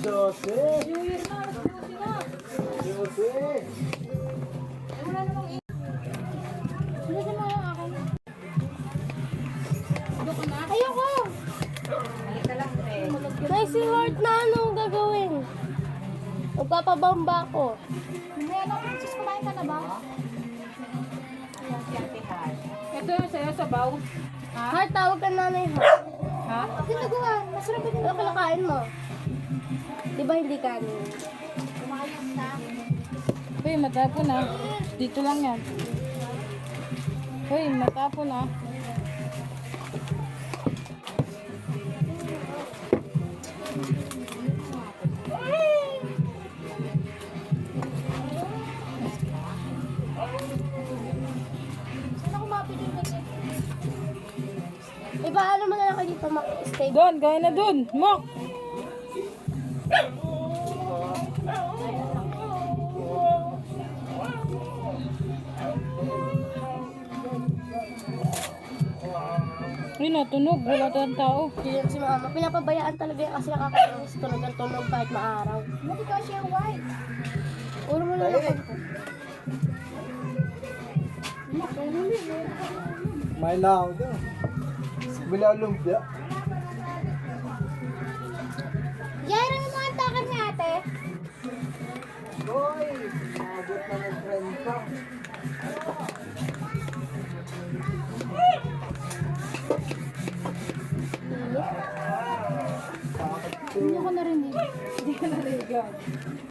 Jose! Eh, wala namang? Ayoko na. Ayoko! Halika lang, pre. May si Heart na anong gagawin? Magpapabamba ko. Na, princess, kumain ka na ba? Ito yung sa'yo, sabaw. Ha? Heart, tawag ka nanay Heart. Ha? Ginagawa, masarap din. Ano kinakain mo? Ba hindi kanin? Uy, matapon na. Dito lang yan. Uy, matapon na. Eh, paano mo na lang kayo dito mag-stay? Doon, gaya na doon. Mok! Uy, natunog. Wala tayong tao. Hindi yan si mama. Pinapabayaan talaga yan kasi nakakainis tunog ang tunog kahit maaraw. Hindi ka siya white. Ulo mo na lang ako. May lao daw. Bila lumpia. Hoy! Abot na ng friend pa. Hindi ko narinig. Hindi ko narinig.